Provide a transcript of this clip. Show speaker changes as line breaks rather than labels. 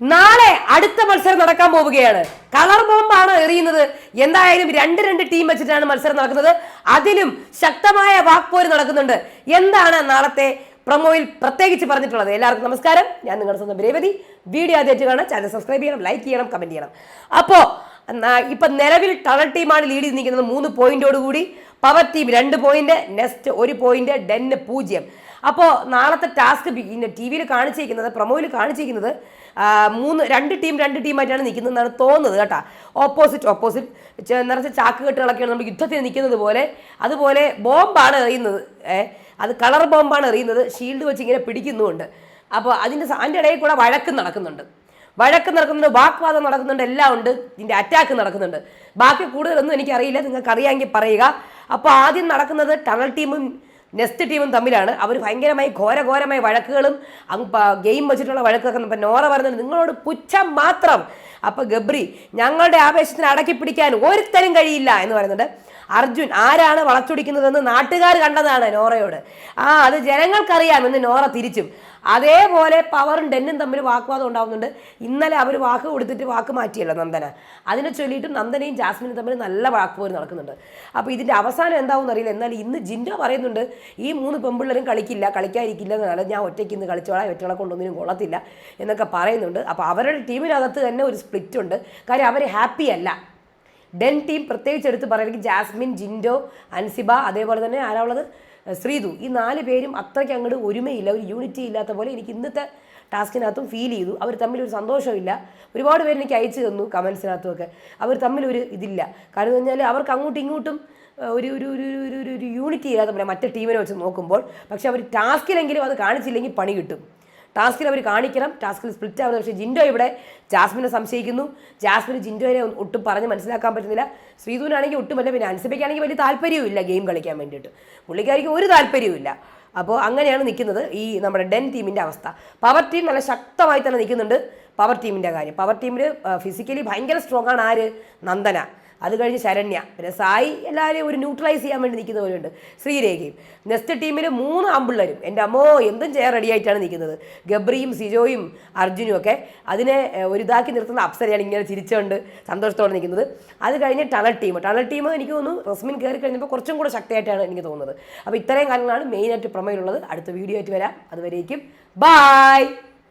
നാളെ അടുത്ത മത്സരം നടക്കാൻ പോവുകയാണ്. കളർ ബോംബാണ് എറിയുന്നത്. എന്തായാലും രണ്ട് രണ്ട് ടീം വെച്ചിട്ടാണ് മത്സരം നടക്കുന്നത്. അതിലും ശക്തമായ വാക്പോര് നടക്കുന്നുണ്ട്. എന്താണ് നാളത്തെ പ്രൊമോയിൽ പ്രത്യേകിച്ച് പറഞ്ഞിട്ടുള്ളത്? എല്ലാവർക്കും നമസ്കാരം. ഞാൻ നിങ്ങളുടെ സ്വന്തം രേവതി. വീഡിയോ ആദ്യമായിട്ട് കാണാൻ ചാനൽ സബ്സ്ക്രൈബ് ചെയ്യണം ലൈക്ക് ചെയ്യണം കമന്റ് ചെയ്യണം. അപ്പോൾ ഇപ്പൊ നിലവിൽ ടണൽ ടീമാണ് ലീഡ് ചെയ്ത് നിൽക്കുന്നത് മൂന്ന് പോയിന്റോട് കൂടി. പവർ ടീം രണ്ട് പോയിന്റ് നെസ്റ്റ് ഒരു പോയിന്റ് ഡെന്ന് പൂജ്യം. അപ്പോൾ നാളത്തെ ടാസ്ക് ടി വിയിൽ കാണിച്ചിരിക്കുന്നത് പ്രൊമോയിൽ കാണിച്ചിരിക്കുന്നത് മൂന്ന് രണ്ട് ടീം രണ്ട് ടീമായിട്ടാണ് നിൽക്കുന്നതെന്നാണ് തോന്നുന്നത് കേട്ടോ. ഓപ്പോസിറ്റ് ഓപ്പോസിറ്റ് നിറച്ച ചാക്കുകെട്ടുകളൊക്കെയാണ് നമ്മൾ യുദ്ധത്തിൽ നിൽക്കുന്നത് പോലെ. അതുപോലെ ബോംബാണ് എറിയുന്നത് അത് കളർ ബോംബാണ് എറിയുന്നത്. ഷീൽഡ് വെച്ച് ഇങ്ങനെ പിടിക്കുന്നുമുണ്ട്. അപ്പോൾ അതിന്റെ അതിന്റെ ഇടയിൽ കൂടെ വഴക്ക് നടക്കുന്നുണ്ട്. വഴക്ക് നടക്കുന്നുണ്ട് വാക്വാദം നടക്കുന്നുണ്ട് എല്ലാം ഉണ്ട്. ഇതിന്റെ അറ്റാക്ക് നടക്കുന്നുണ്ട്. ബാക്കി കൂടുതലൊന്നും എനിക്കറിയില്ല. നിങ്ങൾക്ക് അറിയാമെങ്കിൽ പറയുക. അപ്പോൾ ആദ്യം നടക്കുന്നത് ടണൽ ടീമും നെസ്റ്റ് ടീമും തമ്മിലാണ്. അവർ ഭയങ്കരമായി ഘോരഘോരമായ വഴക്കുകളും ഗെയിം വെച്ചിട്ടുള്ള വഴക്കൊക്കെ ഇപ്പം നോറ പറഞ്ഞത് നിങ്ങളോട് പുച്ഛം മാത്രം. അപ്പോൾ ഗബ്രി ഞങ്ങളുടെ ആവേശത്തിന് അടക്കി പിടിക്കാൻ ഒരുത്തരും കഴിയില്ല എന്ന് പറയുന്നുണ്ട്. അർജുൻ ആരാണ് വളച്ചൊടിക്കുന്നതെന്ന് നാട്ടുകാർ കണ്ടതാണ് നോറയോട്. ആ അത് ജനങ്ങൾക്കറിയാം. എന്ന് നോറ തിരിച്ചും. അതേപോലെ പവറും ഡെന്നും തമ്മിൽ വാക്വാദം ഉണ്ടാവുന്നുണ്ട്. ഇന്നലെ അവർ വാക്ക് കൊടുത്തിട്ട് വാക്ക് മാറ്റിയല്ലോ നന്ദന. അതിനെ ചൊല്ലിയിട്ടും നന്ദനയും ജാസ്മിനും തമ്മിൽ നല്ല വാക്കുപോര് നടക്കുന്നുണ്ട്. അപ്പോൾ ഇതിന്റെ അവസാനം എന്താവും അറിയില്ല. എന്നാൽ ഇന്ന് ജിൻഡോ പറയുന്നുണ്ട് ഈ മൂന്ന് പെമ്പിള്ളേരും കളിക്കില്ല കളിക്കാതിരിക്കില്ല എന്നാണ് ഞാൻ ഒറ്റയ്ക്ക് ഇന്ന് കളിച്ചോളാം ഒറ്റകളെ കൊണ്ടൊന്നിനും കൊള്ളത്തില്ല എന്നൊക്കെ പറയുന്നുണ്ട്. അപ്പോൾ അവരുടെ ടീമിനകത്ത് തന്നെ ഒരു സ്പ്ലിറ്റ് ഉണ്ട്. കാര്യം അവർ ഹാപ്പി അല്ല. ഡെൻ ടീം പ്രത്യേകിച്ച് എടുത്ത് പറയുകയാണെങ്കിൽ ജാസ്മിൻ ജിൻഡോ അൻസിബ അതേപോലെ തന്നെ ആരാ ഉള്ളത്? ശ്രീതു. ഈ നാല് പേരും അത്രയ്ക്ക് അങ്ങോട്ട് ഒരുമയില്ല. ഒരു യൂണിറ്റി ഇല്ലാത്ത പോലെ എനിക്ക് ഇന്നത്തെ ടാസ്കിനകത്തും ഫീൽ ചെയ്തു. അവർ തമ്മിൽ ഒരു സന്തോഷമില്ല. ഒരുപാട് പേര് എനിക്ക് അയച്ചു തന്നു കമൻസിനകത്തും ഒക്കെ അവർ തമ്മിൽ ഒരു ഇതില്ല. കാരണം എന്ന് പറഞ്ഞാൽ അവർക്ക് അങ്ങോട്ടും ഇങ്ങോട്ടും ഒരു ഒരു ഒരു ഒരു ഒരു യൂണിറ്റി ഇല്ലാത്ത പോലെ മറ്റേ ടീമിനെ വെച്ച് നോക്കുമ്പോൾ. പക്ഷെ അവർ ടാസ്കിലെങ്കിലും അത് കാണിച്ചില്ലെങ്കിൽ പണി കിട്ടും. ടാസ്കിൽ അവർ കാണിക്കണം. ടാസ്കിൽ സ്പ്ലിറ്റ് ആവുന്നത് പക്ഷേ ജിൻഡോ ഇവിടെ ജാസ്മിനെ സംശയിക്കുന്നു. ജാസ്മിന് ജിൻഡോയെ ഒട്ടും പറഞ്ഞ് മനസ്സിലാക്കാൻ പറ്റുന്നില്ല. ശ്രീധുവിനാണെങ്കിൽ ഒട്ടുമല്ല പിന്നെ അൻസിബയ്ക്കാണെങ്കിൽ വലിയ താല്പര്യവും ഇല്ല ഗെയിം കളിക്കാൻ വേണ്ടിയിട്ട്. പുള്ളിക്കാരിക്ക് ഒരു താല്പര്യവും ഇല്ല. അപ്പോൾ അങ്ങനെയാണ് നിൽക്കുന്നത് ഈ നമ്മുടെ ഡെൻ ടീമിന്റെ അവസ്ഥ. പവർ ടീം നല്ല ശക്തമായി തന്നെ നിൽക്കുന്നുണ്ട്. പവർ ടീമിന്റെ കാര്യം. പവർ ടീമിൽ ഫിസിക്കലി ഭയങ്കര സ്ട്രോങ് ആണ് ആര്? നന്ദന. അത് കഴിഞ്ഞ് ശരണ്യ. പിന്നെ സായി എല്ലാവരെയും ഒരു ന്യൂട്രലൈസ് ചെയ്യാൻ വേണ്ടി നിൽക്കുന്ന പോലെയുണ്ട് ശ്രീരേഖയും. നെക്സ്റ്റ് ടീമിൽ മൂന്ന് ആമ്പിള്ളേരും. എന്റെ അമ്മോ എന്തും ചെയ്യാൻ റെഡി ആയിട്ടാണ് നിൽക്കുന്നത്. ഗബ്രിയും സിജോയും അർജുനും ഒക്കെ അതിനെ ഏഹ്, ഒരു ഇതാക്കി നിർത്തുന്ന അപ്സരയാണ് ഇങ്ങനെ ചിരിച്ചുകൊണ്ട് സന്തോഷത്തോടെ നിൽക്കുന്നത്. അത് കഴിഞ്ഞ് ടണൽ ടീം. ടണൽ ടീം എനിക്ക് തോന്നുന്നു റസ്മിൻ കയറി കഴിഞ്ഞപ്പോൾ കുറച്ചും കൂടെ ശക്തിയായിട്ടാണ് എനിക്ക് തോന്നുന്നത്. അപ്പോൾ ഇത്രയും കാര്യങ്ങളാണ് മെയിനായിട്ട് പ്രമേയമുള്ളത് അടുത്ത വീഡിയോ ആയിട്ട് വരാം. അതുവരേക്കും. ബായ്